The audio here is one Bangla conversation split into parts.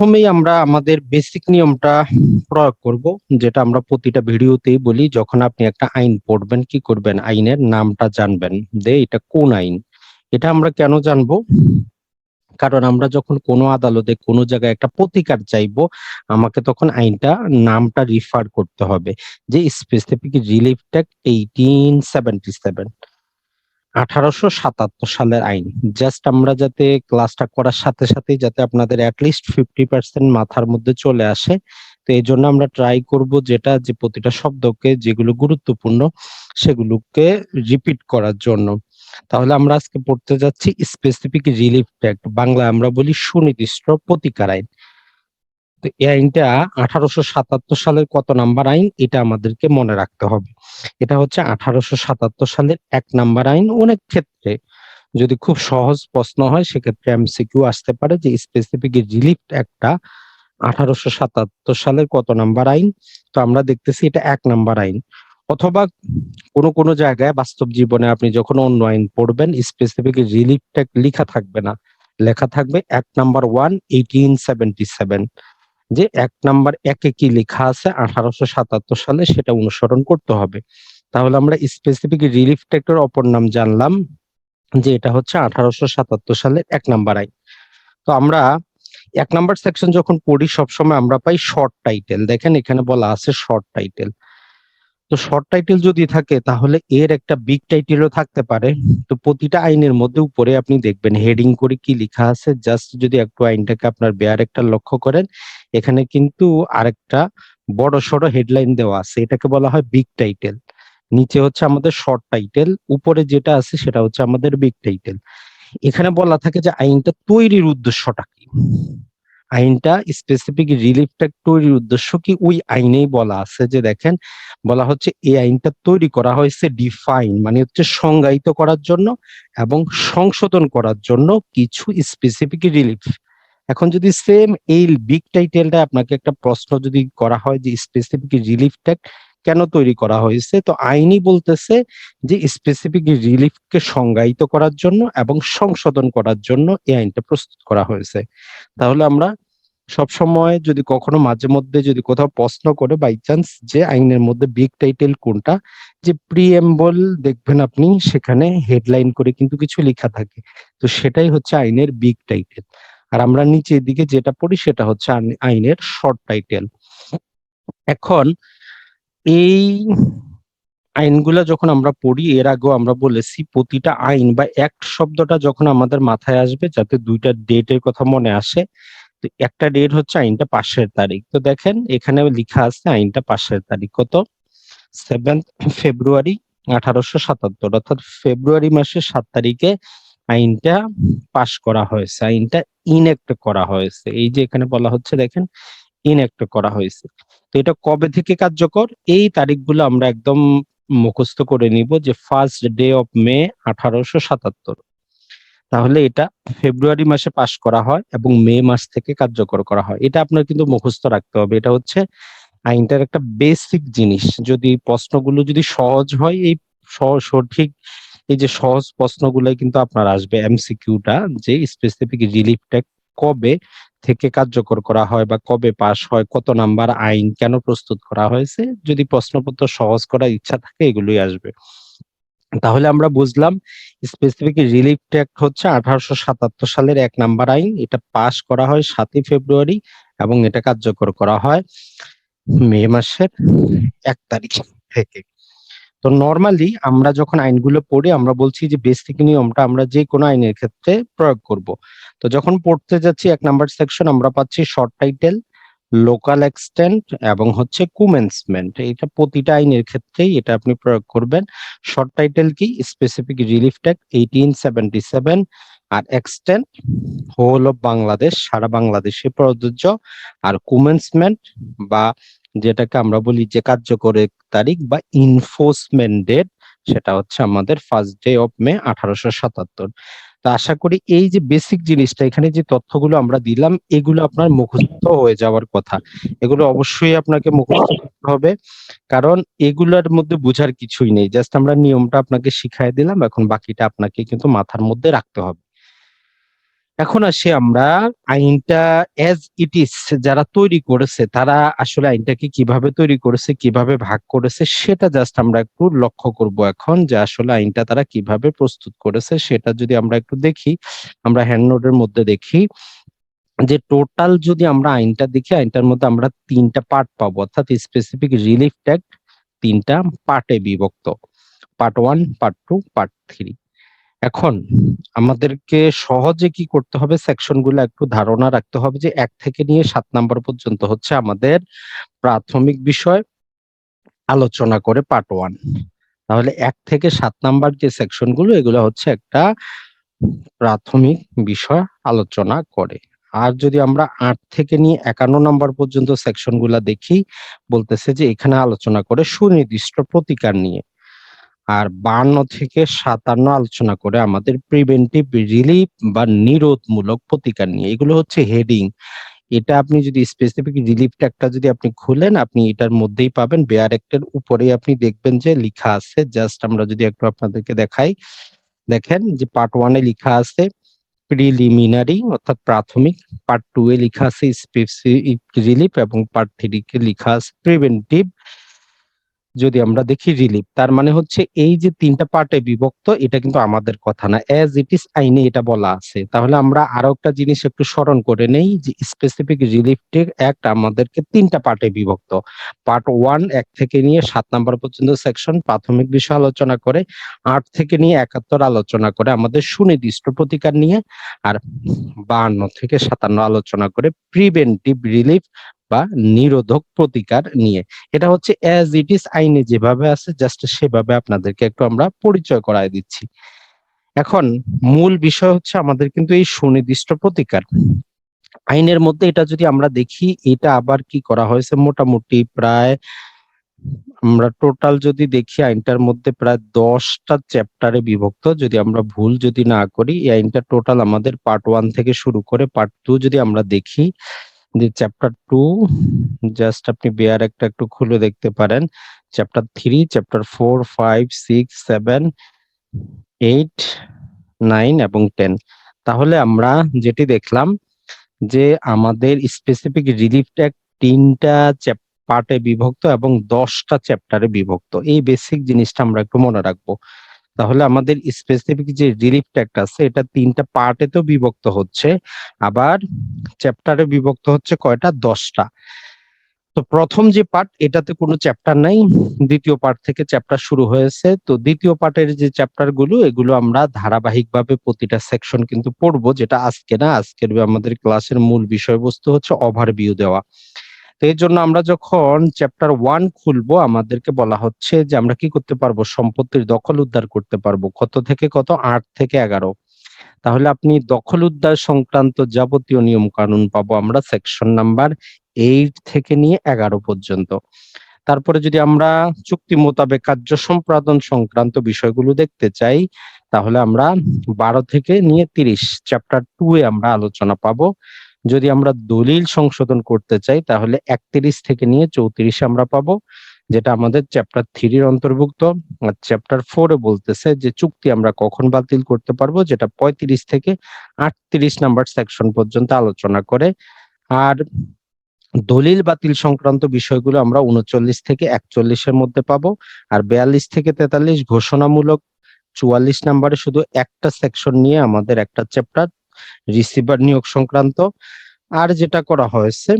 প্রথমেই আমরা আমাদের বেসিক নিয়মটা প্রয়োগ করব, যেটা আমরা প্রতিটা ভিডিওতেই বলি, যখন আপনি একটা আইন পড়বেন, কি করবেন? আইনের নামটা জানবেন দে এটা কোন আইন? এটা আমরা কেন জানব? কারণ আমরা যখন কোনো আদালতে, কোনো জায়গায় একটা প্রতিকার চাইব, আমাকে তখন আইনটা, নামটা রিফার করতে হবে। যে specific relief act eighteen seventy seven আঠারোশো সাতাত্তর সালের আইন। জাস্ট আমরা যাতে ক্লাসটা করার সাথে সাথে যাতে আপনাদের অ্যাটলিস্ট ফিফটি পার্সেন্ট মাথার মধ্যে চলে আসে, তো এই জন্য আমরা ট্রাই করব যেটা যে প্রতিটা শব্দকে যেগুলো গুরুত্বপূর্ণ সেগুলোকে রিপিট করার জন্য। তাহলে আমরা আজকে পড়তে যাচ্ছি স্পেসিফিক রিলিফ ট্যাক্ট বাংলা আমরা বলি সুনির্দিষ্ট প্রতিকার আইন। এই আইনটা আঠারোশো সাতাত্তর সালের কত নাম্বার আইন? এটা আমাদেরকে মনে রাখতে হবে। এটা হচ্ছে আঠারোশো সাতাত্তর সালের এক নাম্বার আইন। অনেক ক্ষেত্রে যদি খুব সহজ প্রশ্ন হয়, সেক্ষেত্রে এমসিকিউ আসতে পারে যে স্পেসিফিক রিলিফ একটা আঠারোশো সাতাত্তর সালের কত নাম্বার আইন। তো আমরা দেখতেছি এটা এক নাম্বার আইন। অথবা কোনো কোনো জায়গায় বাস্তব জীবনে আপনি যখন অন্য আইন পড়বেন স্পেসিফিক রিলিফ ট্যাক্ট লেখা থাকবে না। লেখা থাকবে এক number one eighteen seventy seven যে এক নাম্বার একে কি লেখা আছে আঠারোশো সাতাত্তর সালে সেটা অনুসরণ করতে হবে। তাহলে আমরা স্পেসিফিক রিলিফ ট্যাক্টের অপর নাম জানলাম যে এটা হচ্ছে আঠারোশো সাতাত্তর সালের এক নাম্বার আইন। তো আমরা এক নাম্বার সেকশন যখন পড়ি সবসময় আমরা পাই শর্ট টাইটেল দেখেন এখানে বলা আছে শর্ট টাইটেল তো শর্ট টাইটেল যদি থাকে তাহলে এর একটা বিগ টাইটেলও থাকতে পারে। তো প্রতিটা আইনের মধ্যে উপরে আপনি দেখবেন হেডিং করে কি লেখা আছে। জাস্ট যদি একটু আইনটাকে আপনার বেয়ার একটা লক্ষ্য করেন এখানে কিন্তু আরেকটা বড় সড়ো হেডলাইন দেওয়া আছে। এটাকে বলা হয় বিগ টাইটেল নিচে হচ্ছে আমাদের শর্ট টাইটেল উপরে যেটা আছে সেটা হচ্ছে আমাদের বিগ টাইটেল এখানে বলা থাকে যে আইনটা তৈরির উদ্দেশ্যটা কি? আইনটা স্পেসিফিক রিলিফটা তৈরির উদ্দেশ্য কি? ওই আইনেই বলা আছে যে দেখেন, বলা হচ্ছে এই আইনটা তৈরি করা হয়েছে ডিফাইন মানে হচ্ছে সংজ্ঞায়িত করার জন্য এবং সংশোধন করার জন্য কিছু স্পেসিফিক রিলিফ এখন যদি সেম এই বিগ টাইটেলটা আপনাকে একটা প্রশ্ন যদি করা হয় যে স্পেসিফিক রিলিফ ট্যাক্ট কেন তৈরি করা হয়েছে, তো আইনই বলতেছে যে স্পেসিফিক রিলিফকে সংজ্ঞায়িত করার জন্য এবং সংশোধন করার জন্য এই আইনটা প্রস্তুত করা হয়েছে। তাহলে আমরা সব সময় যদি কখনো মাঝে মধ্যে যদি কোথাও প্রশ্ন করে বাই চান্স যে আইনের মধ্যে বিগ টাইটেল কোনটা, যে প্রিএম্বল দেখবেন আপনি সেখানে হেডলাইন করে কিন্তু কিছু লেখা থাকে। তো সেটাই হচ্ছে আইনের বিগ টাইটেল আর আমরা নিচের দিকে যেটা পড়ি সেটা হচ্ছে আইনের শর্ট টাইটেল এখন এই আইনগুলা যখন আমরা পড়ি, এর আগেও আমরা বলেছি প্রতিটা আইন বা এক শব্দটা যখন আমাদের মাথায় আসবে, যাতে দুইটা ডেটের কথা মনে আসে, তো একটা ডেট হচ্ছে আইনটা পাশের তারিখ। তো দেখেন এখানে লেখা আছে আইনটা পাশের তারিখ। কত? সেভেন্থ ফেব্রুয়ারি আঠারোশো সাতাত্তর, অর্থাৎ ফেব্রুয়ারি মাসের সাত তারিখে আইনটা পাশ করা হয়েছে, আইনটা ইনএক্ট করা হয়েছে। এই যে এখানে বলা হচ্ছে, দেখেন ইনএক্ট করা হয়েছে। তো এটা কবে থেকে কার্যকর? এই তারিখগুলো আমরা একদম মুখস্থ করে নিব যে ফার্স্ট ডে অফ মে আঠারোশো সাতাত্তর। তাহলে এটা ফেব্রুয়ারি মাসে পাশ করা হয় এবং মে মাস থেকে কার্যকর করা হয়। এটা আপনার কিন্তু মুখস্থ রাখতে হবে। এটা হচ্ছে আইনটার একটা বেসিক জিনিস। যদি প্রশ্নগুলো যদি সহজ হয়, এই সঠিক এই যে সহজ প্রশ্নগুলোই কিন্তু আপনার আসবে এমসিকিউটা যে স্পেসিফিক রিলিফটা কবে থেকে কার্যকর করা হয় বা কবে পাশ হয়, কত নাম্বার আইন কেন প্রস্তুত করা হয়েছে, যদি প্রশ্নপত্র সহজ করার ইচ্ছা থাকে এগুলোই আসবে। তাহলে আমরা বুঝলাম স্পেসিফিক রিলিফ ট্যাক্ট হচ্ছে আঠারোশো সাতাত্তর সালের এক নাম্বার আইন, এটা পাশ করা হয় সাতই ফেব্রুয়ারি এবং এটা কার্যকর করা হয় মে মাসের এক তারিখ থেকে। তো নর্মালি আমরা যখন আইনগুলো পড়ি, আমরা বলছি যে বেসিক নিয়মটা আমরা যে কোনো আইনের ক্ষেত্রে প্রয়োগ করব। তো যখন পড়তে যাচ্ছি, এক নাম্বার সেকশন আমরা পাচ্ছি শর্ট টাইটেল লোকাল এক্সটেন্ট এবং হচ্ছে কুমেন্সমেন্ট এটা প্রতিটা আইনের ক্ষেত্রেই এটা আপনি প্রয়োগ করবেন। শর্ট টাইটেল কি? Specific relief act eighteen seventy seven R extent whole of Bangladesh, সারা বাংলাদেশে প্রযোজ্য। আর কুমেন্সমেন্ট বা যেটাকে আমরা বলি যে কার্যকরের তারিখ বা ইনফোর্সমেন্ট ডেট সেটা হচ্ছে আমাদের ফার্স্ট ডে অফ মে আঠারোশো সাতাত্তর। তো আশা করি এই যে বেসিক জিনিসটা, এখানে যে তথ্যগুলো আমরা দিলাম, এগুলো আপনার মুখস্থ হয়ে যাওয়ার কথা। এগুলো অবশ্যই আপনাকে মুখস্থ করতে হবে, কারণ এগুলোর মধ্যে বোঝার কিছুই নেই। জাস্ট আমরা নিয়মটা আপনাকে শিখাই দিলাম, এখন বাকিটা আপনাকে কিন্তু মাথার মধ্যে রাখতে হবে। এখন আসি আমরা আইনটা অ্যাজ ইট ইজ যারা তৈরি করেছে, তারা আসলে আইনটাকে কীভাবে তৈরি করেছে, কীভাবে ভাগ করেছে, সেটা জাস্ট আমরা একটু লক্ষ্য করব এখন যে আসলে আইনটা তারা কীভাবে প্রস্তুত করেছে, সেটা যদি আমরা একটু দেখি, আমরা হ্যান্ড নোটের মধ্যে দেখি যে টোটাল যদি আমরা আইনটা দেখি, আইনটার মধ্যে আমরা তিনটা পার্ট পাবো, অর্থাৎ স্পেসিফিক রিলিফ ট্যাক্ট তিনটা পার্টে বিভক্ত। Part one part two part three এখন আমাদেরকে সহজে কি করতে হবে? সেকশনগুলো একটু ধারণা রাখতে হবে যে এক থেকে নিয়ে সাত নাম্বার পর্যন্ত হচ্ছে আমাদের প্রাথমিক বিষয়, আলোচনা করে পার্ট ওয়ান তাহলে এক থেকে সাত নাম্বার যে সেকশনগুলো, এগুলো হচ্ছে একটা প্রাথমিক বিষয় আলোচনা করে। আর যদি আমরা আট থেকে নিয়ে একান্ন নাম্বার পর্যন্ত সেকশনগুলা দেখি, বলতেছে যে এখানে আলোচনা করে সুনির্দিষ্ট প্রতিকার নিয়ে। আর বান্ন থেকে সাতান্ন আলোচনা করে আমাদের প্রিভেন্টিভ রিলিফ বা নিরোধমূলক প্রতিকার নিয়ে। এগুলো হচ্ছে হেডিং এটা আপনি যদি স্পেসিফিক রিলিফ ট্যাগটা যদি আপনি খুলেন, আপনি এটার মধ্যেই পাবেন। বেয়ার অ্যাক্টের উপরেই আপনি দেখবেন যে লেখা আছে। জাস্ট আমরা যদি একটু আপনাদেরকে দেখাই। দেখেন যে পার্ট ওয়ানে লেখা আছে প্রিলিমিনারি অর্থাৎ প্রাথমিক। পার্ট টু এ লেখা আছে স্পেসিফিক রিলিফ এবং পার্ট থ্রি কে লেখা আছে প্রিভেন্টিভ যদি আমরা দেখি রিলিফ তার মানে হচ্ছে এই যে তিনটা পার্টে বিভক্ত, এটা কিন্তু আমাদের কথা না। অ্যাজ ইট ইস আইনে এটা বলা আছে। তাহলে আমরা আরও একটা জিনিস একটু স্মরণ করে নেই যে স্পেসিফিক রিলিফ অ্যাক্ট আমাদেরকে তিনটা পার্টে বিভক্ত। পার্ট ওয়ান এক থেকে নিয়ে সাত নাম্বার পর্যন্ত সেকশন প্রাথমিক বিষয় আলোচনা করে, আট থেকে নিয়ে একাত্তর আলোচনা করে, আমাদের সুনির্দিষ্ট প্রতিকার নিয়ে, আর বান্ন থেকে সাতান্ন আলোচনা করে প্রিভেন্টিভ রিলিফ বা নিরোধক প্রতিকার নিয়ে। এটা হচ্ছে অ্যাজ ইট ইস আইনে যেভাবে আছে জাস্ট সেভাবে আপনাদেরকে একটু আমরা পরিচয় করায় দিচ্ছি। এখন মূল বিষয় হচ্ছে আমাদের কিন্তু এই সুনির্দিষ্ট প্রতিকার। আইনের মধ্যে এটা যদি আমরা দেখি, এটা আবার কি করা হয়েছে? মোটামুটি প্রায় আমরা টোটাল যদি দেখি, আইনটার মধ্যে প্রায় দশটা চ্যাপ্টারে বিভক্ত। যদি আমরা ভুল যদি না করি, এই আইনটা টোটাল আমাদের পার্ট ওয়ান থেকে শুরু করে পার্ট টু যদি আমরা দেখি যে চ্যাপ্টার টু জাস্ট আপনি বেয়ার একটা একটু খুলে দেখতে পারেন। Chapter three chapter four five six seven eight nine এবং টেন তাহলে আমরা যেটি দেখলাম যে আমাদের স্পেসিফিক রিলিফ ট্যাগ তিনটা পার্টে বিভক্ত এবং দশটা চ্যাপ্টারে বিভক্ত। এই বেসিক জিনিসটা আমরা একটু মনে রাখব। তাহলে আমাদের স্পেসিফিক যে রিলিফ ট্যাক্ট আছে, এটা তিনটা পার্টে তো বিভক্ত হচ্ছে, আবার চ্যাপ্টারে বিভক্ত হচ্ছে কয়টা? দশটা। তো প্রথম যে পার্ট এটাতে কোনো চ্যাপ্টার নাই, দ্বিতীয় পার্ট থেকে চ্যাপ্টার শুরু হয়েছে, তো দ্বিতীয় পার্টের যে চ্যাপ্টারগুলো, এগুলো আমরা ধারাবাহিকভাবে প্রতিটা সেকশন কিন্তু পড়ব, যেটা আজকে না, আজকের আমাদের ক্লাসের মূল বিষয়বস্তু হচ্ছে ওভারভিউ দেওয়া। তো এই জন্য আমরা যখন চ্যাপ্টার ওয়ান খুলবো, আমাদেরকে বলা হচ্ছে যে আমরা কি করতে পারব? সম্পত্তির দখল উদ্ধার করতে পারব। কত থেকে কত? আট থেকে এগারো। তাহলে আপনি দখল উদ্ধার সংক্রান্ত যাবতীয় নিয়ম কানুন পাবো আমরা সেকশন নাম্বার এইট থেকে নিয়ে এগারো পর্যন্ত। তারপরে যদি আমরা চুক্তি মোতাবেক কার্য সম্পাদন সংক্রান্ত বিষয়গুলো দেখতে চাই, তাহলে আমরা বারো থেকে নিয়ে তিরিশ চ্যাপ্টার টু এ আমরা আলোচনা পাবো। যদি আমরা দলিল সংশোধন করতে চাই, তাহলে একত্রিশ থেকে নিয়ে চৌত্রিশ আমরা পাবো, যেটা আমাদের চ্যাপ্টার থ্রির অন্তর্ভুক্ত। আর চ্যাপ্টার ফোরে বলতেছে যে চুক্তি আমরা কখন বাতিল করতে পারব, যেটা পঁয়ত্রিশ থেকে আটত্রিশ নাম্বার সেকশন পর্যন্ত আলোচনা করে। আর দলিল বাতিল সংক্রান্ত বিষয়গুলো আমরা উনচল্লিশ থেকে একচল্লিশের মধ্যে পাবো। আর বিয়াল্লিশ থেকে তেতাল্লিশ ঘোষণামূলক, চুয়াল্লিশ নাম্বারে শুধু একটা সেকশন নিয়ে আমাদের একটা চ্যাপ্টার রিসিভার নিয়োগ সংক্রান্ত। আর যেটা করা হয়েছে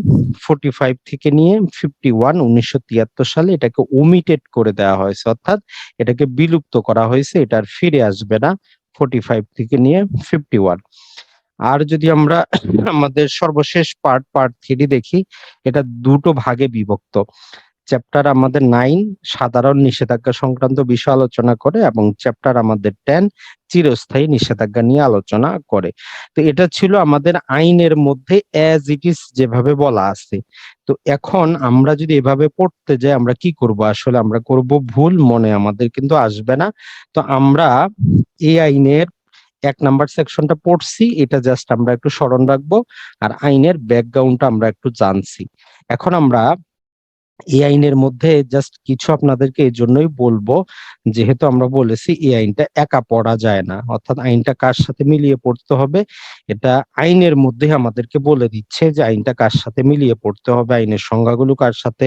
ফোর্টি ফাইভ থেকে নিয়ে ফিফটি ওয়ান উনিশশো তিয়াত্তর সালে এটাকে ওমিটেড করে দেওয়া হয়েছে। অর্থাৎ এটাকে বিলুপ্ত করা হয়েছে, এটা আর ফিরে আসবে না ফোর্টি ফাইভ থেকে নিয়ে ফিফটি ওয়ান আর যদি আমরা আমাদের সর্বশেষ পার্ট পার্ট থ্রি দেখি, এটা দুটো ভাগে বিভক্ত। চ্যাপ্টার আমাদের নাইন সাধারণ নিষেধাজ্ঞা সংক্রান্ত বিষয় আলোচনা করে এবং চ্যাপ্টার আমাদের টেন চিরস্থায়ী নিষেধাজ্ঞা নিয়ে আলোচনা করে। তো এটা ছিল আমাদের আইনের মধ্যে অ্যাজ ইট ইস যেভাবে বলা আছে। তো এখন আমরা যদি এভাবে পড়তে যাই, আমরা কি করব? আসলে আমরা করব ভুল, মনে আমাদের কিন্তু আসবে না। তো আমরা এই আইনের এক নাম্বার সেকশনটা পড়ছি, এটা জাস্ট আমরা একটু স্মরণ রাখব। আর আইনের ব্যাকগ্রাউন্ডটা আমরা একটু জানছি। এখন আমরা এই আইনের মধ্যে জাস্ট কিছু আপনাদেরকে এই জন্যই বলব, যেহেতু আমরা বলেছি এই আইনটা একা পড়া যায় না, অর্থাৎ আইনটা কার সাথে মিলিয়ে পড়তে হবে? এটা আইনের মধ্যে আমাদেরকে বলে দিচ্ছে যে আইনটা কার সাথে মিলিয়ে পড়তে হবে, আইনের সংজ্ঞাগুলো কার সাথে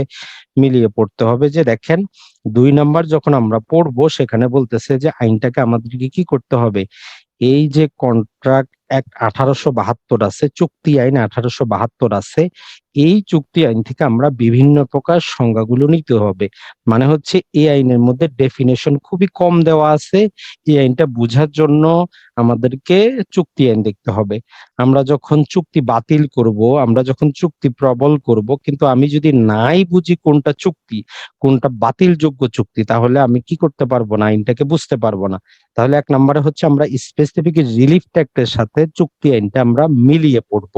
মিলিয়ে পড়তে হবে? যে দেখেন, দুই নাম্বার যখন আমরা পড়ব, সেখানে বলতেছে যে আইনটাকে আমাদেরকে কি করতে হবে? এই যে কন্ট্রাক্ট অ্যাক্ট আঠারোশো বাহাত্তর আছে, চুক্তি আইন আঠারোশো বাহাত্তর আছে এই চুক্তি আইন থেকে আমরা বিভিন্ন প্রকার সংজ্ঞাগুলো নিতে হবে। মানে হচ্ছে এই আইনের মধ্যে ডেফিনেশন খুবই কম দেওয়া আছে। এই আইনটা বোঝার জন্য আমাদেরকে চুক্তি আইন দেখতে হবে। আমরা যখন চুক্তি বাতিল করব, আমরা যখন চুক্তি প্রবল করব, কিন্তু আমি যদি নাই বুঝি কোনটা চুক্তি, কোনটা বাতিলযোগ্য চুক্তি, তাহলে আমি কি করতে পারব না? আইনটাকে বুঝতে পারব না। তাহলে এক নম্বরে হচ্ছে আমরা স্পেসিফিক রিলিফ ট্যাক্টের সাথে চুক্তি আইনটা আমরা মিলিয়ে পড়ব।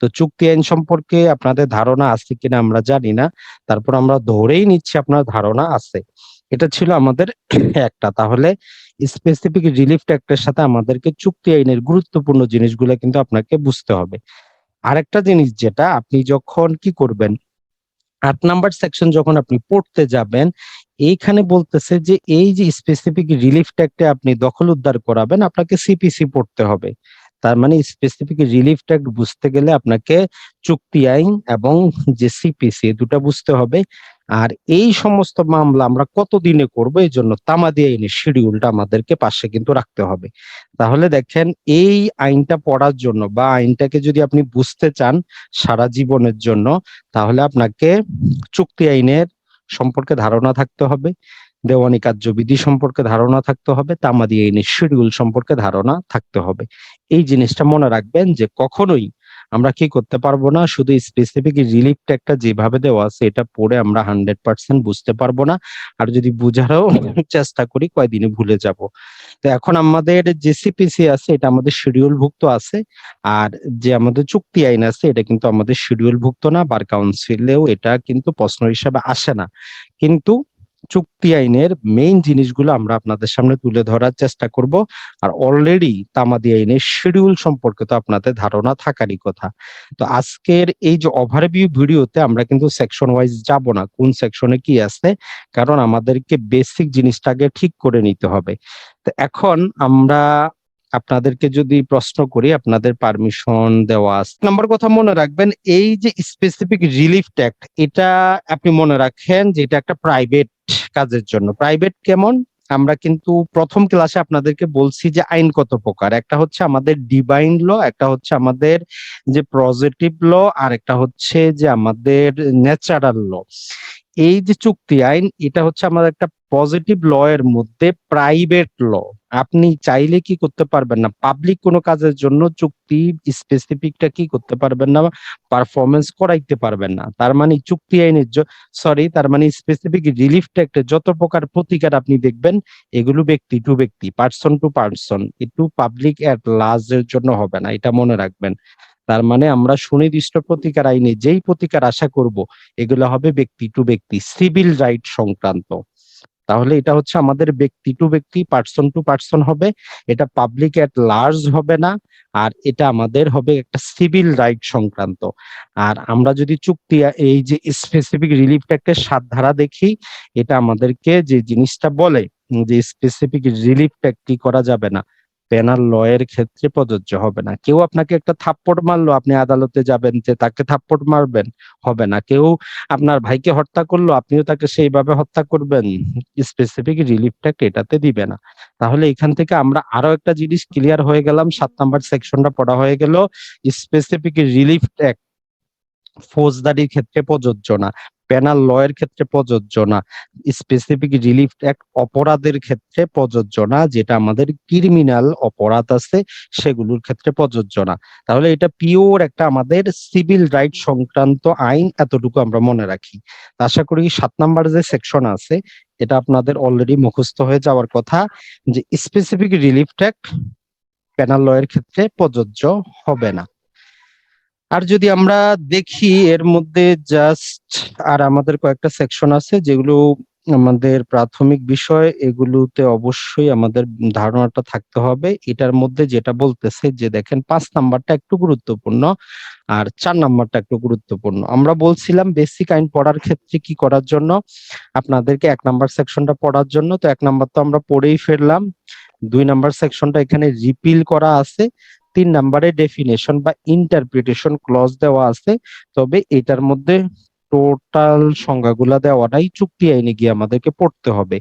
তো চুক্তি আইন সম্পর্কে আপনাদের ধারণা আছে কিনা আমরা জানি না। তারপর আমরা ধরেই নিচ্ছি আপনার ধারণা আছে। এটা ছিল আমাদের একটা। তাহলে স্পেসিফিক রিলিফ ট্যাক্টের সাথে আমাদেরকে চুক্তি আইনের গুরুত্বপূর্ণ জিনিসগুলো কিন্তু আপনাকে বুঝতে হবে। আরেকটা জিনিস যেটা, আপনি যখন কি করবেন, আট নাম্বার সেকশন যখন আপনি পড়তে যাবেন এইখানে বলতেছে যে এই যে স্পেসিফিক রিলিফ ট্যাক্টে আপনি দখল উদ্ধার করাবেন, আপনাকে সিপিসি পড়তে হবে। তার মানে স্পেসিফিক রিলিফ ট্যাক্ট বুঝতে গেলে আপনাকে চুক্তি আইন এবং যে সিপিসি দুটা বুঝতে হবে। আর এই সমস্ত মামলা আমরা কত দিনে করব, এই জন্য তামাদি আইনের শিডিউলটা আমাদেরকে পাশে কিন্তু রাখতে হবে। তাহলে দেখেন, এই আইনটা পড়ার জন্য বা আইনটাকে যদি আপনি বুঝতে চান সারা জীবনের জন্য, তাহলে আপনাকে চুক্তি আইনের সম্পর্কে ধারণা থাকতে হবে। দেওয়ানি কার্যবিধি সম্পর্কে ধারণা থাকতে হবে। তামাদি আইনের শিডিউল সম্পর্কে ধারণা থাকতে হবে। এই জিনিসটা মনে রাখবেন যে কখনোই আমরা কি করতে পারব না? শুধু স্পেসিফিক রিলিফ একটা যেভাবে দেওয়া আছে, এটা পড়ে আমরা হান্ড্রেড পার্সেন্ট বুঝতে পারব না। আর যদি বুঝারও চেষ্টা করি কয়দিনে ভুলে যাব। তো এখন আমাদের যে সিপিসি আছে, এটা আমাদের শিডিউল ভুক্ত আছে। আর যে আমাদের চুক্তি আইন আছে, এটা কিন্তু আমাদের শিডিউল ভুক্ত না। বার কাউন্সিলেও এটা কিন্তু প্রশ্ন হিসাবে আসে না। কিন্তু চুক্তি আইনের মেইন জিনিসগুলো আমরা আপনাদের সামনে তুলে ধরার চেষ্টা করব। আর অলরেডি তামাদি আইনের শিডিউল সম্পর্কে তো আপনাদের ধারণা থাকারই কথা। তো আজকের এই যে ওভারভিউ ভিডিওতে আমরা কিন্তু সেকশন ওয়াইজ যাব না, কোন সেকশনে কি আছে, কারণ আমাদেরকে বেসিক জিনিসটাকে ঠিক করে নিতে হবে। তো এখন আমরা আপনাদেরকে যদি প্রশ্ন করি, আপনাদের পারমিশন দেওয়া নাম্বার কথা মনে রাখবেন, এই যে স্পেসিফিক রিলিফ ট্যাক্ট এটা আপনি মনে রাখেন যে এটা একটা প্রাইভেট কাজের জন্য। প্রাইভেট কেমন? আমরা কিন্তু প্রথম ক্লাসে আপনাদেরকে বলছি যে আইন কত প্রকার। একটা হচ্ছে আমাদের ডিভাইন ল একটা হচ্ছে আমাদের যে পজিটিভ ল আর একটা হচ্ছে যে আমাদের ন্যাচারাল ল এই যে চুক্তি আইন, এটা হচ্ছে আমাদের একটা পজিটিভ ল এর মধ্যে প্রাইভেট ল আপনি চাইলে কি করতে পারবেন না? পাবলিক কোনো কাজের জন্য চুক্তি স্পেসিফিকটা কি করতে পারবেন না পারফরমেন্স করাইতে পারবেন না। তার মানে চুক্তি আইনের সরি তার মানে স্পেসিফিক রিলিফটা একটা যত প্রকার প্রতিকার আপনি দেখবেন, এগুলো ব্যক্তি টু ব্যক্তি পার্সন টু পার্সন একটু পাবলিক এট লার্জের জন্য হবে না, এটা মনে রাখবেন। তার মানে আমরা সুনির্দিষ্ট প্রতিকার আইনে যেই প্রতিকার আশা করব, এগুলো হবে ব্যক্তি টু ব্যক্তি সিভিল রাইট সংক্রান্ত। তাহলে এটা হচ্ছে আমাদের ব্যক্তি টু ব্যক্তি, পার্সন টু পার্সন হবে। এটা পাবলিক এট লার্জ হবে না, আর এটা আমাদের হবে একটা সিভিল রাইট সংক্রান্ত। আর আমরা যদি চুক্তি, এই যে স্পেসিফিক রিলিফ ট্যাক্টের সাত ধারা দেখি, এটা আমাদেরকে যে জিনিসটা বলে যে স্পেসিফিক রিলিফ কি করা যাবে না। পেনাল লয়ের ক্ষেত্রে প্রযোজ্য হবে না। কেউ আপনাকে একটা থাপ্পড় মারলো, আপনি আদালতে যাবেন যে তাকে থাপ্পড় মারবেন, হবে না। কেউ আপনার ভাইকে হত্যা করল, আপনিও তাকে সেইভাবে হত্যা করবেন। স্পেসিফিক রিলিফটা এটাতে দিবে না। তাহলে এখান থেকে আমরা আরও একটা জিনিস ক্লিয়ার হয়ে গেলাম। সাত নাম্বার সেকশনটা পড়া হয়ে গেল। স্পেসিফিক রিলিফ ট্যাক্ট ফৌজদারির ক্ষেত্রে প্রযোজ্য না পেনাল ল এর ক্ষেত্রে প্রযোজ্য না স্পেসিফিক রিলিফ অ্যাক্ট অপরাধের ক্ষেত্রে প্রযোজ্য না, যেটা আমাদের ক্রিমিনাল অপরাধ আছে, সেগুলোর ক্ষেত্রে প্রযোজ্য না। তাহলে এটা পিওর একটা আমাদের সিভিল রাইট সংক্রান্ত আইন এতটুকু আমরা মনে রাখি। আশা করি সাত নাম্বার যে সেকশন আছে, এটা আপনাদের অলরেডি মুখস্থ হয়ে যাওয়ার কথা, যে specific relief act penal law এর ক্ষেত্রে প্রযোজ্য হবে না। আর যদি আমরা দেখি, এর মধ্যে জাস্ট আর আমাদের কয়েকটা সেকশন আছে যেগুলো আমাদের প্রাথমিক বিষয়, এগুলোতে অবশ্যই আমাদের ধারণাটা থাকতে হবে। এটার মধ্যে যেটা বলতেছে যে দেখেন, পাঁচ নাম্বারটা একটু গুরুত্বপূর্ণ আর চার নাম্বারটা একটু গুরুত্বপূর্ণ। আমরা বলছিলাম বেসিক আইন পড়ার ক্ষেত্রে কি করার জন্য? আপনাদেরকে এক নাম্বার সেকশনটা পড়ার জন্য। তো এক নাম্বার তো আমরা পড়েই ফেললাম। দুই নাম্বার সেকশনটা এখানে রিপিল করা আছে। তিন নাম্বারে ডেফিনেশন বা ইন্টারপ্রিটেশন ক্লজ দেওয়া আছে। তবে এটার মধ্যে টোটাল সংজ্ঞাগুলা দেওয়াটাই চুক্তি আইনে গিয়ে আমাদেরকে পড়তে হবে।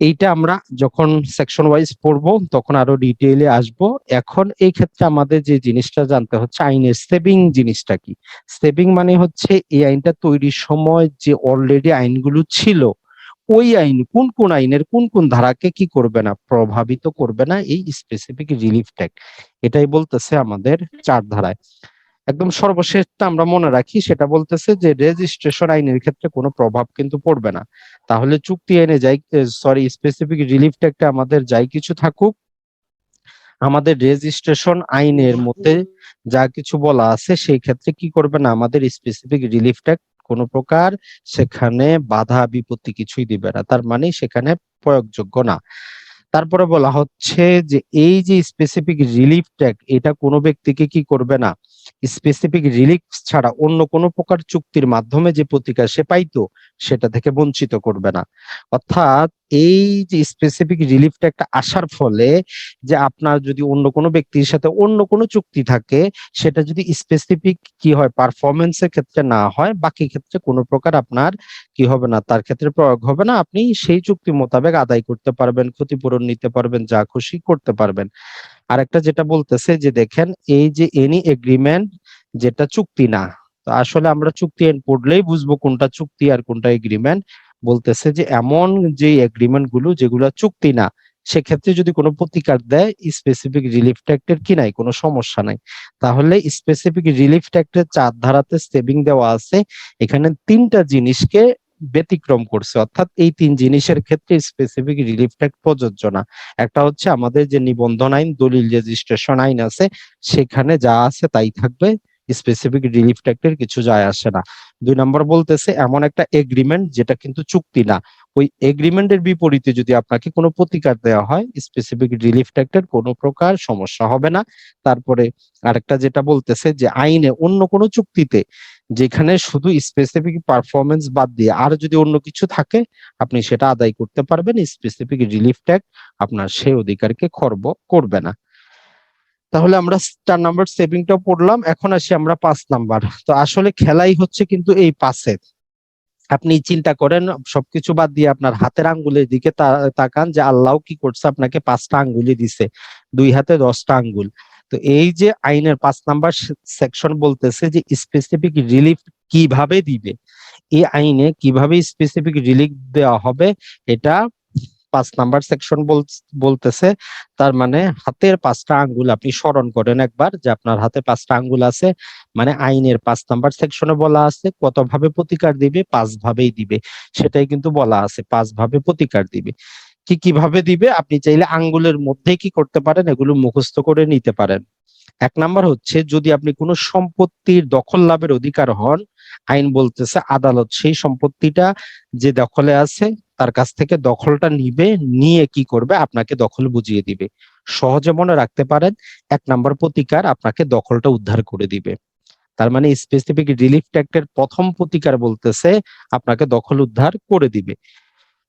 এইটা আমরা যখন সেকশন ওয়াইজ পড়ব, তখন আরও ডিটেইলে আসব। এখন এই ক্ষেত্রে আমাদের যে জিনিসটা জানতে হচ্ছে, আইনের সেভিং জিনিসটা কি? সেভিং মানে হচ্ছে এই আইনটা তৈরির সময় যে অলরেডি আইনগুলো ছিল ওই আইন, কোন কোন আইনের কোন কোন ধারাকে কি করবে না, প্রভাবিত করবে না এই স্পেসিফিক রিলিফ ট্যাগ এটাই বলতেছে আমাদের চার ধারায়। একদম সর্বশেষটা আমরা মনে রাখি, সেটা বলতেছে যে রেজিস্ট্রেশন আইনের ক্ষেত্রে কোনো প্রভাব কিন্তু পড়বে না। তাহলে চুক্তি আইনে যাই সরি স্পেসিফিক রিলিফ ট্যাগটা আমাদের যাই কিছু থাকুক, আমাদের রেজিস্ট্রেশন আইনের মধ্যে যা কিছু বলা আছে, সেই ক্ষেত্রে কি করবে না, আমাদের স্পেসিফিক রিলিফ ট্যাগ কোনো প্রকার সেখানে বাধা বিপত্তি কিছুই দিবে না। তার মানে সেখানে প্রয়োগযোগ্য না। তারপরে বলা হচ্ছে যে, এই যে স্পেসিফিক রিলিফ ট্যাগ এটা কোনো ব্যক্তিকে কি করবে না? স্পেসিফিক রিলিফ ছাড়া অন্য কোনো প্রকার চুক্তির মাধ্যমে যে প্রতিকার সে পাইতো, সেটা থেকে বঞ্চিত করবে না। অর্থাৎ এই যে স্পেসিফিক রিলিফটা একটা আসার ফলে যে আপনার যদি অন্য কোনো ব্যক্তির সাথে অন্য কোনো চুক্তি থাকে, সেটা যদি স্পেসিফিক কি হয় পারফরমেন্সের ক্ষেত্রে না হয়, বাকি ক্ষেত্রে কোনো প্রকার আপনার কি হবে না, তার ক্ষেত্রে প্রয়োগ হবে না, আপনি সেই চুক্তি মোতাবেক আদায় করতে পারবেন, ক্ষতিপূরণ নিতে পারবেন, যা খুশি করতে পারবেন। আরেকটা যেটা বলতেছে যে দেখেন, এই যে এনি এগ্রিমেন্ট যেটা চুক্তি না, তো আসলে আমরা চুক্তি আইন পড়লেই বুঝব কোনটা চুক্তি আর কোনটা এগ্রিমেন্ট বলতেছে যে এমন যে এগ্রিমেন্টগুলো যেগুলো চুক্তি না, সেক্ষেত্রে যদি কোনো প্রতিকার দেয় স্পেসিফিক রিলিফ ট্যাক্টের কি নাই, কোনো সমস্যা নাই। তাহলে স্পেসিফিক রিলিফ ট্যাক্টের চার ধারাতে সেভিং দেওয়া আছে। এখানে তিনটা জিনিসকে ব্যতিক্রম করছে। অর্থাৎ এই তিন জিনিসের ক্ষেত্রে স্পেসিফিক রিলিফ ট্যাক্ট প্রযোজ্য না। একটা হচ্ছে আমাদের যে নিবন্ধন আইন, দলিল রেজিস্ট্রেশন আইন আছে, সেখানে যা আছে তাই থাকবে স্পেসিফিক রিলিফ ট্যাক্টের কিছু যায় আসে না। দুই নম্বর বলতেছে, এমন একটা এগ্রিমেন্ট যেটা কিন্তু চুক্তি না। ওই এগ্রিমেন্টের বিপরীতে যদি আপনাকে কোনো প্রতিকার দেওয়া হয় স্পেসিফিক রিলিফ ট্যাক্টের কোনো প্রকার সমস্যা হবে না। তারপরে আরেকটা যেটা বলতেছে যে আইনে অন্য কোনো চুক্তিতে যেখানে শুধু স্পেসিফিক পারফরমেন্স বাদ দিয়ে আর যদি অন্য কিছু থাকে, আপনি সেটা আদায় করতে পারবেন স্পেসিফিক রিলিফ ট্যাগ আপনার সেই অধিকারকে খর্ব করবে না। তাহলে আমরা চার নাম্বার সেভিংটা পড়লাম, এখন আসি আমরা পাঁচ নাম্বার তো আসলে খেলাই হচ্ছে কিন্তু এই পাশে আপনি চিন্তা করেন, সবকিছু বাদ দিয়ে আপনার হাতের আঙ্গুলের দিকে তাকান যে আল্লাহ কি করছে, আপনাকে পাঁচটা আঙ্গুলি দিছে, দুই হাতে দশটা আঙ্গুল। তো এই যে আইনের পাঁচ নাম্বার সেকশন বলতেছে যে স্পেসিফিক রিলিফ কীভাবে দিবে? এই আইনে কীভাবে স্পেসিফিক রিলিফ দেওয়া হবে, এটা পাঁচ নাম্বার সেকশন বলতেছে, তার মানে হাতের পাঁচটা আঙ্গুল আপনি স্মরণ করেন একবার যে আপনার হাতে পাঁচটা আঙ্গুল আছে মানে আইনের পাঁচ নাম্বার সেকশনে বলা আছে, কতভাবে প্রতিকার দিবে, পাঁচ ভাবেই দিবে। সেটাই কিন্তু বলা আছে, পাঁচ ভাবে প্রতিকার দিবে। কি কীভাবে দিবে? আপনি চাইলে আঙ্গুলের মধ্যে কি করতে পারেন, এগুলো মুখস্থ করে নিতে পারেন। এক নাম্বার হচ্ছে, যদি আপনি কোনো সম্পত্তির দখল লাভের অধিকার হন, আইন বলতেছে আদালত সেই সম্পত্তিটা যে দখলে আছে, তার কাছ থেকে দখলটা নিবে, নিয়ে কি করবে? আপনাকে দখল বুঝিয়ে দিবে। সহজে মনে রাখতে পারেন, এক নাম্বার প্রতিকার আপনাকে দখলটা উদ্ধার করে দিবে। তার মানে স্পেসিফিক রিলিফ ট্যাক্টের প্রথম প্রতিকার বলতেছে, আপনাকে দখল উদ্ধার করে দিবে।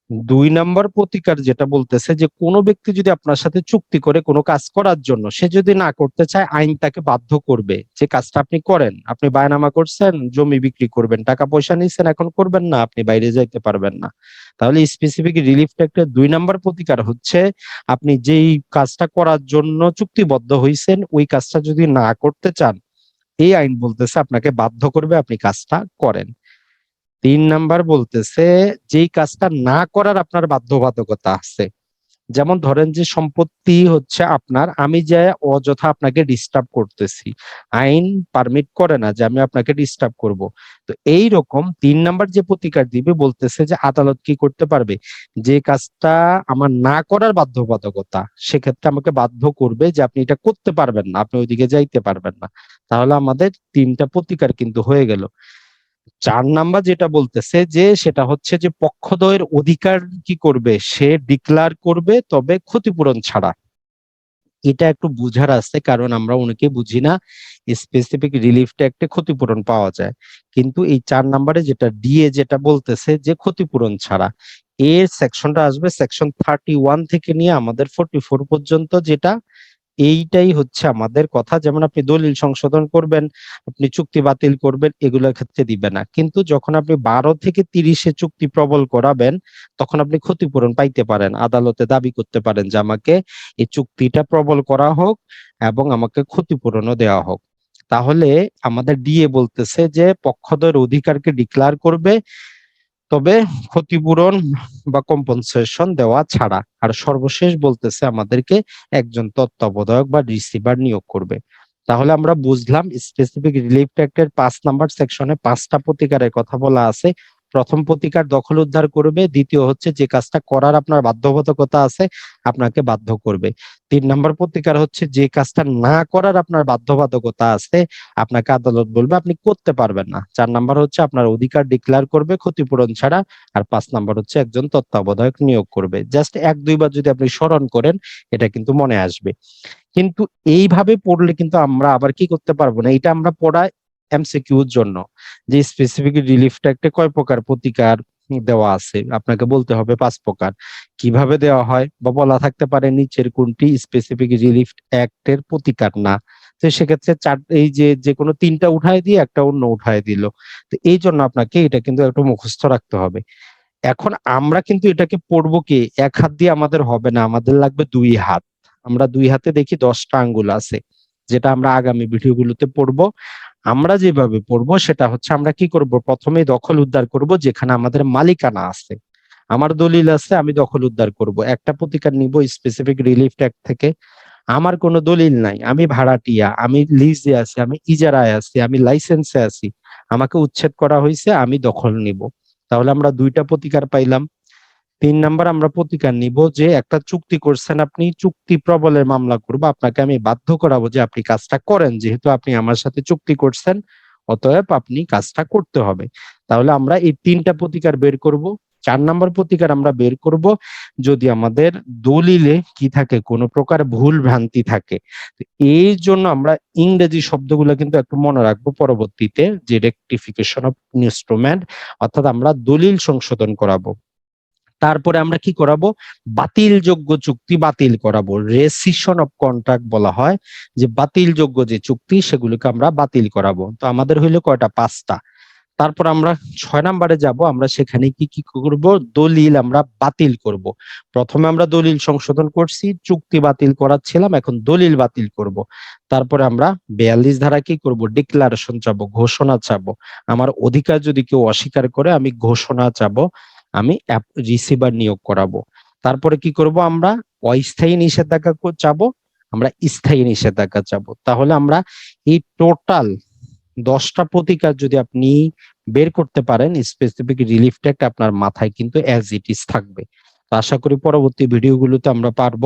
দুই নাম্বার প্রতিকার যেটা বলতেছে যে কোনো ব্যক্তি যদি আপনার সাথে চুক্তি করে কোনো কাজ করার জন্য, সে যদি না করতে চায়, আইন তাকে বাধ্য করবে যে কাজটা আপনি করেন। আপনি বায়নামা করছেন, জমি বিক্রি করবেন, টাকা পয়সা নিচ্ছেন এখন করবেন না, আপনি বাইরে যাইতে পারবেন না। তাহলে স্পেসিফিক রিলিফ ট্যাক্টের দুই নাম্বার প্রতিকার হচ্ছে, আপনি যেই কাজটা করার জন্য চুক্তিবদ্ধ হয়েছেন ওই কাজটা যদি না করতে চান, এই আইন বলতেছে আপনাকে বাধ্য করবে আপনি কাজটা করেন। তিন নাম্বার বলতেছে, যেই কাজটা না করার আপনার বাধ্যবাধকতা আছে। যেমন ধরেন যে সম্পত্তি হচ্ছে আপনার, আমি যে অযথা আপনাকে ডিস্টার্ব করতেছি। আইন পারমিট করে না যে আমি আপনাকে ডিস্টার্ব করব। তো এই রকম তিন নাম্বার যে প্রতিকার দিবে বলতেছে যে আদালত কি করতে পারবে? যে কাজটা আমার না করার বাধ্যবাধকতা, সেক্ষেত্রে আমাকে বাধ্য করবে যে আপনি এটা করতে পারবেন না, আপনি ওইদিকে যাইতে পারবেন না। তাহলে আমাদের তিনটা প্রতিকার কিন্তু হয়ে গেল। চার নাম্বার যেটা বলতেছে যে সেটা হচ্ছে যে পক্ষদ্বয়ের অধিকার কি করবে? সে ডিক্লার করবে, তবে ক্ষতিপূরণ ছাড়া। এটা একটু বুঝার আছে, কারণ আমরা অনেকে বুঝি না স্পেসিফিক রিলিফটা একটা ক্ষতিপূরণ পাওয়া যায়। কিন্তু এই চার নাম্বারে যেটা ডিএ যেটা বলতেছে যে ক্ষতিপূরণ ছাড়া, এর সেকশনটা আসবে সেকশন থার্টি ওয়ান থেকে নিয়ে আমাদের ফোর্টি ফোর পর্যন্ত যেটা এইটাই হচ্ছে আমাদের কথা। যেমন আপনি দলিল সংশোধন করবেন, আপনি চুক্তি বাতিল করবেন, এগুলোর ক্ষেত্রে দিবে না। কিন্তু যখন আপনি বারো থেকে তিরিশে চুক্তি প্রবল করাবেন, তখন আপনি ক্ষতিপূরণ পাইতে পারেন, আদালতে দাবি করতে পারেন যে আমাকে এই চুক্তিটা প্রবল করা হোক এবং আমাকে ক্ষতিপূরণও দেওয়া হোক। তাহলে আমাদের ডিএ বলতেছে যে পক্ষদের অধিকারকে ডিক্লার করবে তবে ক্ষতিপূরণ বা কম্পনসেশন দেওয়া ছাড়া আর সর্বশেষ বলতেছে আমাদেরকে একজন তত্ত্বাবধায়ক বা রিসিভার নিয়োগ করবে। তাহলে আমরা বুঝলাম স্পেসিফিক রিলিফ অ্যাক্টের পাঁচ নাম্বার সেকশনে পাঁচটা প্রতিকারের কথা বলা আছে। প্রথম প্রতিকার দখল উদ্ধার করবে, দ্বিতীয় হচ্ছে যে কাজটা করার আপনার বাধ্যবাধকতা আছে, আপনাকে বাধ্য করবে। তিন নম্বর প্রতিকার হচ্ছে যে কাজটা না করার আপনার বাধ্যবাধকতা আছে, আপনাকে আদালত বলবে আপনি করতে পারবেন না। চার নাম্বার হচ্ছে আপনার অধিকার ডিক্লেয়ার করবে, ক্ষতিপূরণ ছাড়া, আর পাঁচ নাম্বার হচ্ছে একজন তত্ত্বাবধায়ক নিয়োগ করবে। জাস্ট এক দুইবার যদি আপনি স্মরণ করেন, এটা কিন্তু মনে আসবে। কিন্তু এইভাবে পড়লে কিন্তু আমরা আবার কি করতে পারব না? এটা আমরা পড়ায় এমসিকিউর জন্য, যে স্পেসিফিক রিলিফটা একটা কয় প্রকার প্রতিকার দেওয়া আছে, আপনাকে বলতে হবে পাঁচ প্রকার। কীভাবে দেওয়া হয় বা বলা থাকতে পারে নিচের কোনটি স্পেসিফিক রিলিফ অ্যাক্টের প্রতিকার না। তো সেক্ষেত্রে চার, এই যে যে কোনো তিনটা উঠায় দিয়ে একটা অন্য উঠায় দিল। তো এই জন্য আপনাকে এটা কিন্তু একটু মুখস্থ রাখতে হবে। এখন আমরা কিন্তু এটাকে পড়ব কি, এক হাত দিয়ে আমাদের হবে না, আমাদের লাগবে দুই হাত। আমরা দুই হাতে দেখি দশটা আঙ্গুল আছে, যেটা আমরা আগামী ভিডিওগুলোতে পড়ব। আমরা যেভাবে পড়ব, সেটা হচ্ছে আমরা কি করব? প্রথমে দখল উদ্ধার করব, যেখানে আমাদের মালিকানা আছে। আমার দলিল আছে, আমি দখল উদ্ধার করব। একটা প্রতিকার নিব স্পেসিফিক রিলিফ ট্যাক্স থেকে। আমার কোনো দলিল নাই। আমি ভাড়াটিয়া, আমি লিজে আছি, আমি ইজারায় আছি, আমি লাইসেন্সে আছি। আমাকে উচ্ছেদ করা হয়েছে, আমি দখল নিব। তাহলে আমরা দুইটা প্রতিকার পাইলাম। তিন নাম্বার আমরা প্রতিকার নিব যে একটা চুক্তি করছেন আপনি, চুক্তি প্রবলের মামলা করব, আপনাকে আমি বাধ্য করাবো যে আপনি কাজটা করেন, যেহেতু আপনি আমার সাথে চুক্তি করছেন, অতএব আপনি কাজটা করতে হবে। তাহলে আমরা এই তিনটা প্রতিকার বের করব। চার নাম্বার প্রতিকার আমরা বের করব, যদি আমাদের দলিলে কি থাকে, কোনো প্রকার ভুল ভ্রান্তি থাকে এই জন্য আমরা ইংরেজি শব্দগুলো কিন্তু একটু মনে রাখব পরবর্তীতে, যে রেকটিফিকেশন অফ ইনস্ট্রুমেন্ট অর্থাৎ আমরা দলিল সংশোধন করাবো। তারপরে আমরা কি করাবো? বাতিলযোগ্য চুক্তি বাতিল করাবো। রেসিশন অফ কন্ট্রাক্ট বলা হয় যে বাতিলযোগ্য যে চুক্তি সেগুলোকে আমরা বাতিল করাবো। তো আমাদের হইল কয়টা? পাঁচটা। তারপর আমরা ছয় নাম্বারে যাব, আমরা সেখানে কি কি করব? দলিল আমরা বাতিল করব। প্রথমে আমরা দলিল সংশোধন করছি, চুক্তি বাতিল করাচ্ছিলাম, এখন দলিল বাতিল করব। তারপরে আমরা বিয়াল্লিশ ধারা কি করব? ডিক্লারেশন চাবো, ঘোষণা চাবো। আমার অধিকার যদি কেউ অস্বীকার করে, আমি ঘোষণা চাবো। আমি রিসিভার নিয়োগ করাবো। তারপরে কি করব আমরা? অস্থায়ী নিষেধাজ্ঞা চাবো, আমরা স্থায়ী নিষেধাজ্ঞা চাবো। তাহলে আমরা এই টোটাল দশটা প্রতিকার যদি আপনি বের করতে পারেন স্পেসিফিক রিলিফ ট্যাক্ট আপনার মাথায় কিন্তু অ্যাজ ইট ইজ থাকবে। আশা করি পরবর্তী ভিডিওগুলোতে আমরা পারব।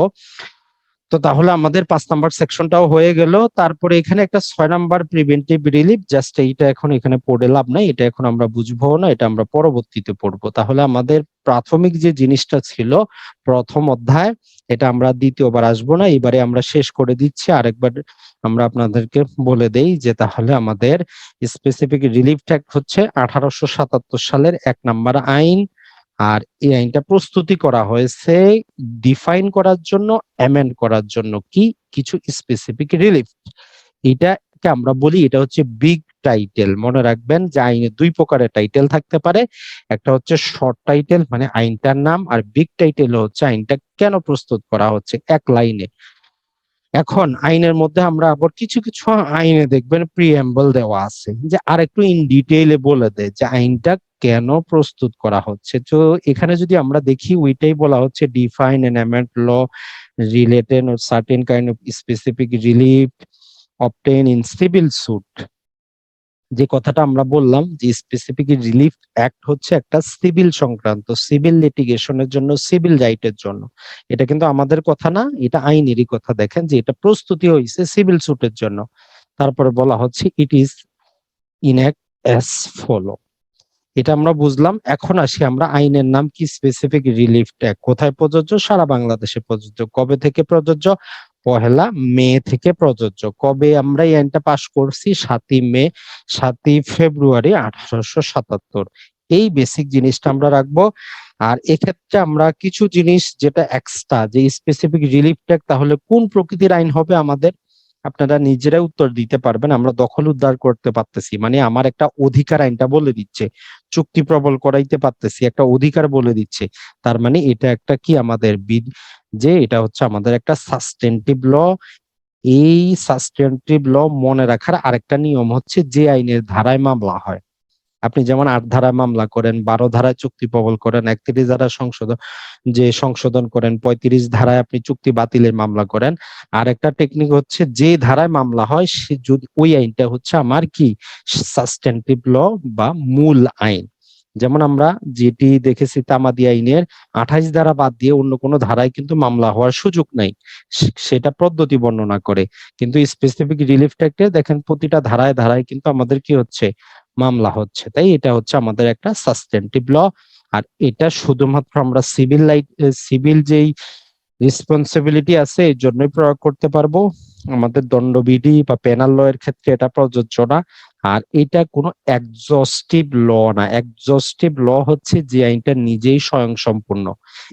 তো তাহলে আমাদের পাঁচ নাম্বার সেকশনটাও হয়ে গেল। তারপরে এখানে একটা ছয় নাম্বার প্রিভেন্টিভ রিলিফ জাস্ট এইটা এখন এখানে পড়ে লাভ নাই, এটা এখন আমরা বুঝব না, এটা আমরা পরবর্তীতে পড়ব। তাহলে আমাদের প্রাথমিক যে জিনিসটা ছিল, প্রথম অধ্যায়, এটা আমরা দ্বিতীয়বার আসব না, এবারে আমরা শেষ করে দিচ্ছি। আরেকবার আমরা আপনাদেরকে বলে দেই যে তাহলে আমাদের স্পেসিফিক রিলিফ ট্যাক্ট হচ্ছে আঠারোশো সাতাত্তর সালের এক নাম্বার আইন। আর এই আইনটা প্রস্তুতি করা হয়েছে ডিফাইন করার জন্য অ্যামেন্ড করার জন্য কি? কিছু স্পেসিফিক রিলিফ এটাকে আমরা বলি, এটা হচ্ছে বিগ টাইটেল মনে রাখবেন যে আইনে দুই প্রকারের টাইটেল থাকতে পারে। একটা হচ্ছে শর্ট টাইটেল মানে আইনটার নাম, আর বিগ টাইটেল হচ্ছে আইনটা কেন প্রস্তুত করা হচ্ছে? এক লাইনে। এখন আইনের মধ্যে আমরা আবার কিছু কিছু আইনে দেখবেন প্রিএম্বল দেওয়া আছে যে আর একটু ইন ডিটেইলে বলে দেয় যে আইনটা কেন প্রস্তুত করা হচ্ছে। তো এখানে যদি আমরা দেখি ওইটাই বলা হচ্ছে define an amend law related certain kind of specific relief obtain in civil suit যে কথাটা আমরা বললাম যে স্পেসিফিক রিলিফ অ্যাক্ট হচ্ছে একটা সিভিল সংক্রান্ত সিভিল লিটিগেশনের জন্য সিভিল রাইটের জন্য। এটা কিন্তু আমাদের কথা না, এটা আইনেরই কথা। দেখেন যে এটা প্রস্তুতি হয়েছে সিভিল সুটের জন্য। তারপরে বলা হচ্ছে it is in act as follow এটা আমরা বুঝলাম, এখন আসি আমরা আইনের নাম কি স্পেসিফিক রিলিফ ট্যাগ কোথায় প্রযোজ্য? সারা বাংলাদেশে প্রযোজ্য। কবে থেকে প্রযোজ্য? পহেলা মে থেকে প্রযোজ্য। কবে আমরা এই আইনটা পাশ করছি? সাতই মে, সাতই ফেব্রুয়ারি আঠারোশো সাতাত্তর। এই বেসিক জিনিসটা আমরা রাখব। আর এক্ষেত্রে আমরা কিছু জিনিস যেটা এক্সট্রা যে স্পেসিফিক রিলিফ ট্যাগ তাহলে কোন প্রকৃতির আইন হবে আমাদের? আপনারা নিজেরাই উত্তর দিতে পারবেন, আমরা দখল উদ্ধার করতে পারতেছি। মানে আমার একটা অধিকার আইনটা বলে দিচ্ছে, চুক্তি প্রবল করাইতে পারতেছি, একটা অধিকার বলে দিচ্ছে। তার মানে এটা একটা কি আমাদের যে এটা হচ্ছে আমাদের একটা সাস্টেন্টিভ ল। এই সাস্টেন্টিভ ল মনে রাখার আরেকটা নিয়ম হচ্ছে যে আইনের ধারায় মামলা হয়। আপনি যেমন আট ধারা মামলা করেন, বারো ধারায় চুক্তি প্রবল করেন, একত্রিশ ধারা সংশোধন, যে সংশোধন করেন, পঁয়ত্রিশ ধারায় আপনি চুক্তি বাতিলের মামলা করেন। আর একটা টেকনিক হচ্ছে, যে ধারায় মামলা হয়, সে যদি, ওই আইনটা হচ্ছে আমার কি? সাস্টেন্টিভ ল বা মূল আইন। যেমন আমরা যেটি দেখেছি তামাদি আইনের আঠাইশ ধারা বাদ দিয়ে অন্য কোনো ধারায় কিন্তু মামলা হওয়ার সুযোগ নাই। সেটা পদ্ধতি বর্ণনা করে। কিন্তু স্পেসিফিক রিলিফ ট্যাক্টে দেখেন প্রতিটা ধারায় ধারায় কিন্তু আমাদের কি হচ্ছে? মামলা হচ্ছে। তাই এটা হচ্ছে আমাদের একটা সাস্টেন্টিভ ল আর এটা শুধুমাত্র আমরা সিভিল লাইট সিভিল যেই রেসপন্সিবিলিটি আছে, এর জন্যই প্রয়োগ করতে পারব। আমাদের দণ্ডবিধি বা পেনাল ল এর ক্ষেত্রে এটা প্রযোজ্য না। আর এটা কোনো একজস্টিভ ল না। একজস্টিভ ল হচ্ছে যে আইনটা নিজেই স্বয়ং সম্পূর্ণ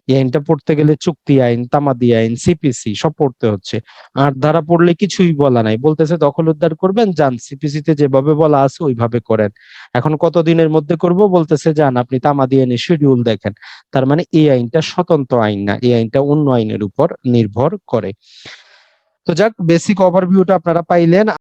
এই আইনটা পড়তে গেলে চুক্তি আইন, তামাদি আইন সিপিসি সব পড়তে হচ্ছে। আর ধারা পড়লে কিছুই বলা নাই। বলতেছে দখল উদ্ধার করবেন, যান। সিপিসি তে যেভাবে বলা আছে ওইভাবে করেন। এখন কতদিনের মধ্যে করব? বলতেছে, যান, আপনি তামাদি আইনের শিডিউল দেখেন। তার মানে এই আইনটা স্বতন্ত্র আইন না। এই আইনটা অন্য আইনের উপর নির্ভর করে। তো যাক বেসিক ওভারভিউটা আপনারা পাইলেন।